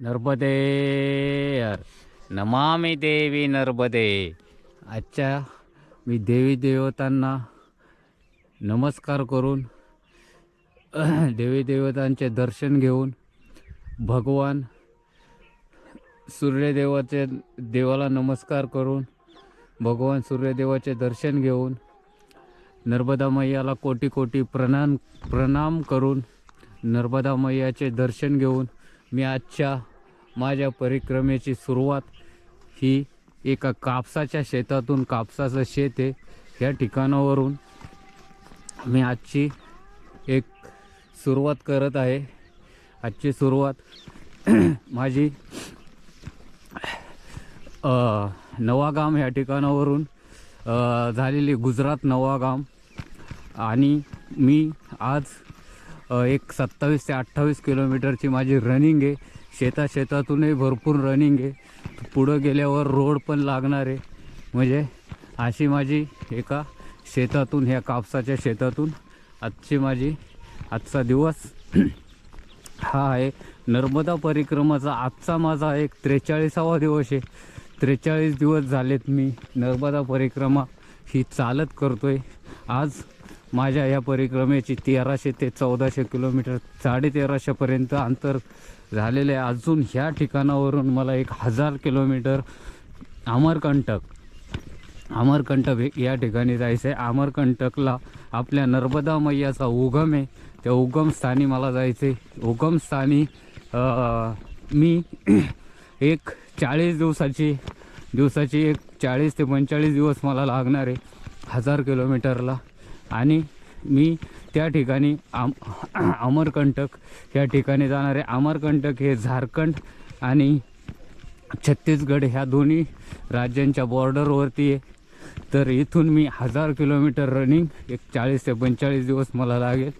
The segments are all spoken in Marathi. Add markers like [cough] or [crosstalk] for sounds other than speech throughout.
नर्मदे हर. नमामि देवी नर्मदे आजच्या मी देवी देवतांना नमस्कार करून [clears throat] देवी देवतांचे दर्शन घेऊन भगवान सूर्यदेवाचे देवाला नमस्कार करून भगवान सूर्यदेवाचे दर्शन घेऊन नर्मदा मैयाला कोटी कोटी प्रणाम प्रणाम करून नर्मदा मैयाचे दर्शन घेऊन मी आजच्या माझ्या परिक्रमेची सुरुवात ही एका कापसाच्या शेतातून कापसाचं शेत आहे. ह्या ठिकाणावरून मी आजची एक सुरुवात करत आहे. आजची सुरुवात [clears throat] माझी नवागाम ह्या ठिकाणावरून झालेली गुजरात नवागाम. आणि मी आज एक सत्तावीस ते अठ्ठावीस किलोमीटरची माझी रनिंग आहे. शेता शेतातूनही भरपूर रनिंग आहे. पुढं गेल्यावर रोड पण लागणार आहे. म्हणजे अशी माझी एका शेतातून ह्या कापसाच्या शेतातून आजची माझी आजचा दिवस [clears throat] हा आहे. नर्मदा परिक्रमाचा आजचा माझा एक त्रेचाळीसावा दिवस आहे. त्रेचाळीस दिवस झालेत मी नर्मदा परिक्रमा ही चालत करतोय. आज माझ्या या परिक्रमेची तेराशे ते चौदाशे किलोमीटर साडेतेराशेपर्यंत अंतर झालेले आहे. अजून ह्या ठिकाणावरून मला एक हजार किलोमीटर अमरकंटक अमरकंटक हे- या ठिकाणी जायचं आहे. अमरकंटकला आपल्या नर्मदा मैयाचा उगम आहे. त्या उगमस्थानी मला जायचं आहे. उगमस्थानी मी एक चाळीस दिवसाची दिवसाची एक चाळीस ते पंचेचाळीस दिवस मला लागणार आहे हजार किलोमीटरला. आणि मी त्या ठिकाणी आम [clears throat] अमरकंटक या ठिकाणी जाणारे अमरकंटक हे झारखंड आणि छत्तीसगड ह्या दोन्ही राज्यांच्या बॉर्डरवरती आहे. तर इथून मी हजार किलोमीटर रनिंग एक चाळीस ते पंचेचाळीस दिवस मला लागेल.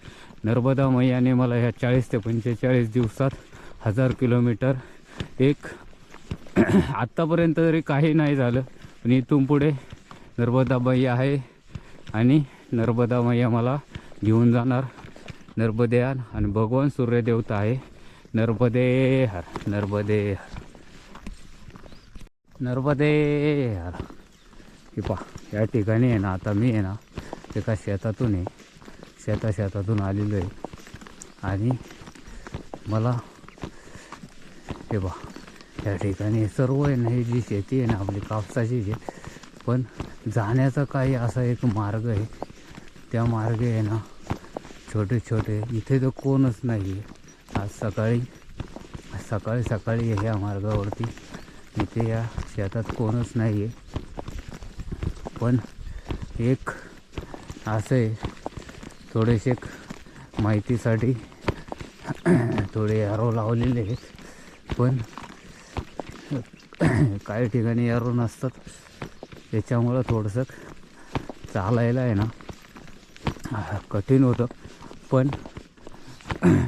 नर्मदा मैयाने मला ह्या चाळीस ते पंचेचाळीस दिवसात हजार किलोमीटर. एक [clears throat] आत्तापर्यंत तरी काही नाही झालं पण इथून पुढे नर्मदा मैया आहे आणि नर्मदा मैया मला घेऊन जाणार. नर्मदेयान आणि भगवान सूर्यदेवता आहे. नर्मदे हर नर्मदे हर. नर्मदे हर. हे पा या ठिकाणी आहे ना आता मी आहे ना एका शेतातून आहे. शेता शेतातून आलेलो आहे. आणि मला हे बा या ठिकाणी सर्व आहे ना ही जी शेती आहे ना आपली कापसाची जी पण जाण्याचा काही असा एक मार्ग आहे. त्या मार्गे आहे ना छोटे छोटे इथे तर कोणच नाही आहे आज सकाळी सकाळी सकाळी ह्या मार्गावरती. इथे या शेतात कोणच नाही आहे पण एक असं आहे थोडेसे माहितीसाठी थोडे यारो लावलेले आहेत. पण काही ठिकाणी यारो नसतात. त्याच्यामुळं थोडंसं चालायला आहे ना कठीण होतं. पण [clears throat]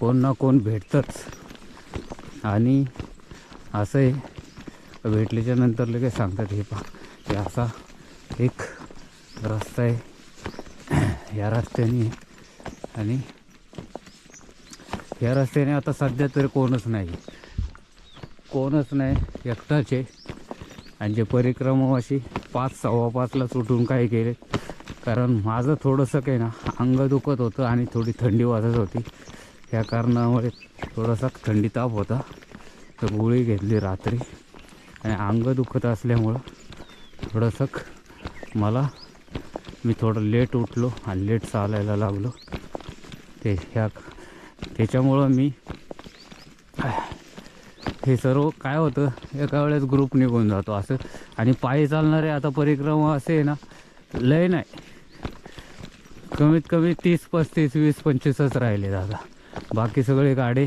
कोण ना कोण भेटतंच. आणि असं आहे भेटल्याच्या नंतर लगेच सांगतात हे पा हे असा एक रस्ता आहे. [clears throat] या रस्त्याने आणि या रस्त्याने आता सध्या तरी कोणच नाही. कोणच नाही एकटाच आहे. आणि जे परिक्रमावाशी पाच सव्वा पाचला सुटून काय केले? कारण माझं थोडंसं काही ना अंग दुखत होतं आणि थोडी थंडी वाजत होती. या कारणामुळे थोडासा थंडी ताप होता. तर गोळी घेतली रात्री. आणि अंग दुखत असल्यामुळं थोडंसं मला मी थोडं लेट उठलो आणि लेट चालायला लागलो. ते ह्या त्याच्यामुळं मी हे सर्व काय होतं एका वेळेस ग्रुप निघून जातो असं. आणि पायी चालणारे आता परिक्रमा असे आहे ना लय नाही. कमीत कमी तीस पस्तीस वीस पंचवीसच राहिले दादा. बाकी सगळे गाडे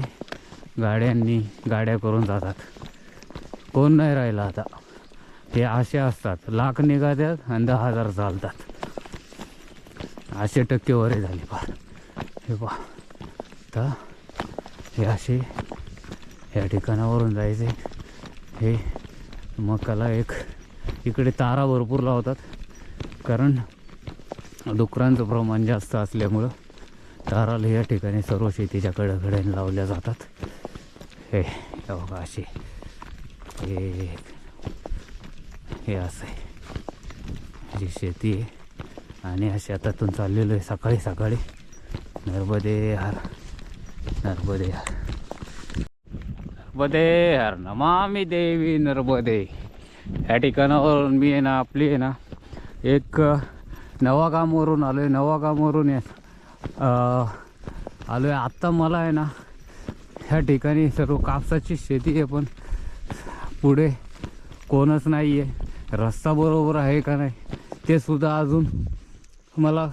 गाड्यांनी गाड्या करून जातात. कोण नाही राहिला आता. हे असे असतात. लाख निघातात आणि दहा हजार चालतात. असे टक्केवारी झाली फार. हे पा तर हे असे या ठिकाणावरून जायचे. हे मकाला एक इकडे तारा भरपूर लावतात. कारण डुकरांचं प्रमाण जास्त असल्यामुळं ताराला या ठिकाणी सर्व शेतीच्या कडेकड्याने लावल्या जातात. हे बघा असे हे हे असं आहे. जी शेती आहे. आणि या शेतातून चाललेलो आहे सकाळी सकाळी. नर्मदे हार नर्मदे हार नर्मदे हर नमामी देवी नर्मदे. या ठिकाणावरून मी आहे ना आपली आहे ना एक नवागामवरून आलो आहे नवागामवरून आलो आहे आत्ता मला आहे ना ह्या ठिकाणी सर्व कापसाची शेती आहे पण पुढे कोणच नाही आहे रस्ता बरोबर आहे का नाही ते सुद्धा अजून मला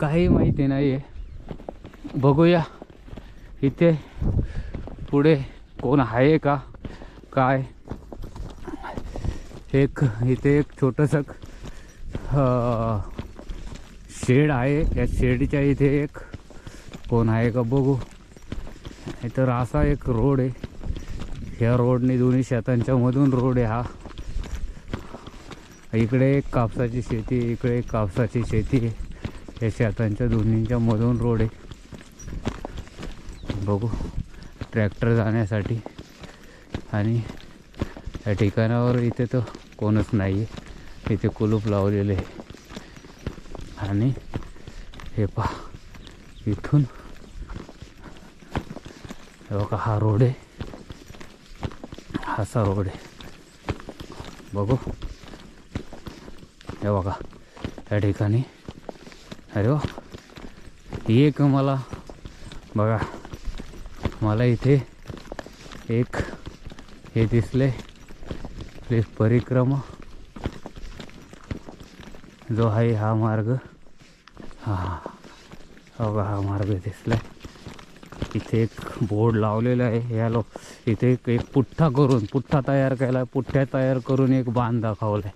काही माहिती नाही आहे बघूया इथे पुढे कोण आहे का काय? एक इथे एक छोटंसं शेड आहे. या शेडच्या इथे एक कोण आहे का बघू. तर असा एक रोड आहे. ह्या रोडने दोन्ही शेतांच्या मधून रोड आहे हा. इकडे एक कापसाची शेती इकडे एक कापसाची शेती आहे. या शेतांच्या दोन्हींच्या मधून रोड आहे. बघू. ट्रॅक्टर जाण्यासाठी. आणि या ठिकाणावर इथे तर कोणच नाही आहे इथे कुलूप लावलेले आहे. आणि हे पहा इथून हे बघा हा रोड आहे. हासा रोड आहे. बघू. हे बघा या ठिकाणी. अरे वा. एक मला बघा मला इथे एक हे दिसले. प्लीज परिक्रमा. जो आहे हा मार्ग. हा हा. बघा हा मार्ग दिसला इथे एक बोर्ड लावलेला आहे. या लो इथे एक एक पुठ्ठा करून पुठ्ठा तयार केला पुठ्ठ्या तयार करून एक बांध दाखवलाय.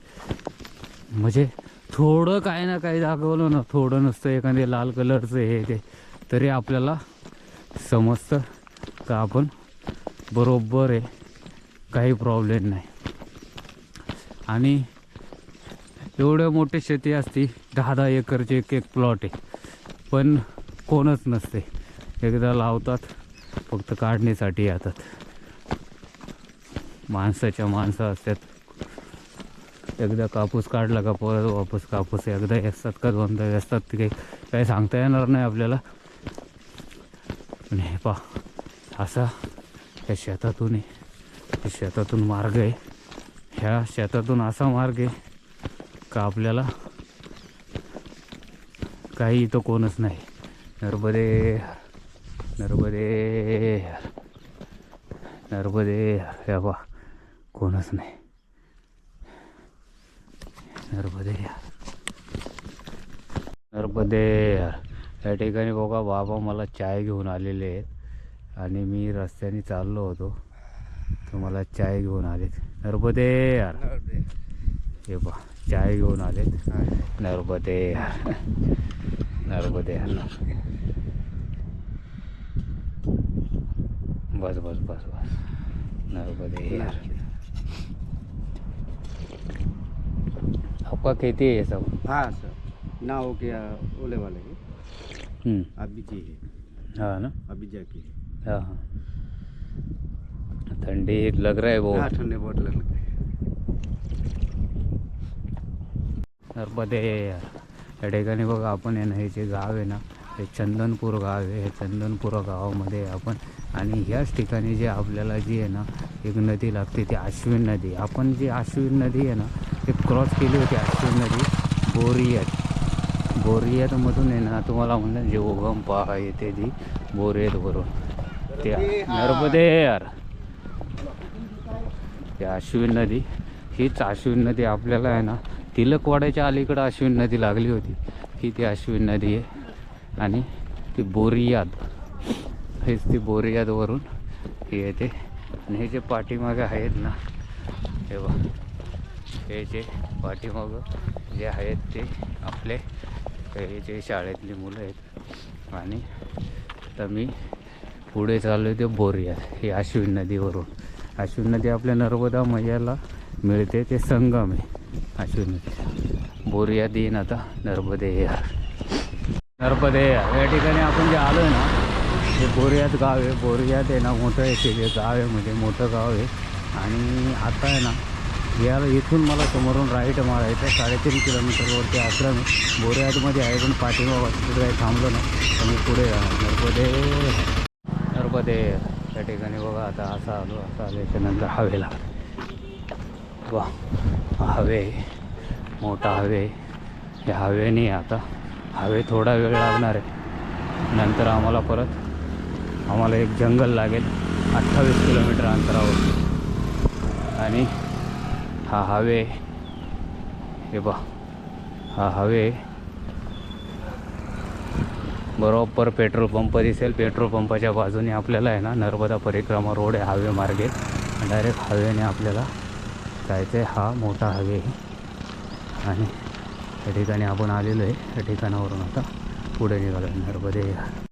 म्हणजे थोडं काय ना काही दाखवलं ना थोडं नसतं एखादे लाल कलरचं हे ते. तरी आपल्याला समजतं का आपण बरोबर आहे. काही प्रॉब्लेम नाही. आणि एवढं मोठी शेती असती दहा दहा एकरचे एक एक प्लॉट आहे. पण कोणच नसते. एकदा लावतात फक्त काढण्यासाठी येतात. माणसाच्या माणसं असतात. एकदा कापूस काढला का परत वापस कापूस एकदा असतात का दोनदा असतात ते काही काही सांगता येणार नाही आपल्याला. पण हे पा असा या शेतातून आहे. या शेतातून मार्ग आहे. ह्या शेतातून असा मार्ग आहे का आपल्याला? काही इथं कोणच नाही. नर्मदे नर्मदे नर्मदे हे बा कोणच नाही. नर्मदे. नर्मदे. या ठिकाणी बघा बाबा मला चाय घेऊन आलेले आहेत. आणि मी रस्त्याने चाललो होतो. तर मला चाय घेऊन आलेत. नर्मदे. यार हे बा चाय घेऊन आलेत नर्मदे. नर्मदे. बस बस बस बस. नर्मदे. यार आपका खेती है ये सब? हाँ सर. ना हो गया ओले वाले की हम्म, अभी जी है। हाँ ना? अभी जाके। है हाँ. हाँ ठंडी लग रहा है वो हाँ ठंडे बहुत लग रहे नर्मदे या ठिकाणी बघा आपण आहे ना हे जे गाव आहे ना हे चंदनपूर गाव आहे हे चंदनपूर गावामध्ये आपण आणि ह्याच ठिकाणी जे आपल्याला जी आहे ना एक नदी लागते ती अश्विन नदी. आपण जी अश्विन नदी आहे ना ते क्रॉस केली होती अश्विन नदी बोरियत. बोरियतमधून आहे ना तुम्हाला म्हणलं जे उगम पहा येते ती बोरियतवरून ते नर्मदे यार. ते अश्विन नदी हीच अश्विन नदी आपल्याला आहे ना तिलकवाड्याच्या अलीकडं अश्विन नदी लागली होती. ही ती अश्विन नदी आहे. आणि ती बोरियाद. हेच ती बोरियादवरून ही येते. आणि हे जे पाठीमागे आहेत ना हे बघ. हे जे पाठीमागं जे आहेत ते आपले हे जे शाळेतली मुलं आहेत. आणि तर मी पुढे चाललो ते बोरियाद हे अश्विन नदीवरून. अश्विन नदी आपल्या नर्मदा मैयाला मिळते ते संगम आहे. नदी बोरियाद येईन आता नर्मदे यार. नर्मदे यार. या ठिकाणी आपण जे आलो आहे ना हे बोरियात गाव आहे. बोरियात आहे ना मोठं आहे ते गाव आहे म्हणजे मोठं गाव आहे. आणि आता आहे ना याला इथून मला समोरून राईट मारायचं साडेतीन किलोमीटरवरती आश्रम आहे. बोरियातमध्ये आहे पण पाठीमागं तिकडे काही थांबलो ना तर मी पुढे नर्मदे. नर्मदे त्या ठिकाणी बघा आता असं आलो असं आल्याच्यानंतर हवेला. वा. हवे मोठा हवे हे हवेने आता. हवे थोडा वेळ लागणार आहे. नंतर आम्हाला परत आम्हाला एक जंगल लागेल अठ्ठावीस किलोमीटर अंतरावर. आणि हा हवे हे बा हा हवे. बरोबर पेट्रोल पंप दिसेल. पेट्रोल पंपाच्या बाजूने आपल्याला आहे ना नर्मदा परिक्रमा रोड आहे हवे मार्गे. डायरेक्ट हवेने आपल्याला जायचं आहे. हा मोठा हवे आहे. आणि त्या ठिकाणी आपण आलेलो आहे. त्या ठिकाणावरून आता पुढे निघालो. नर्मदे.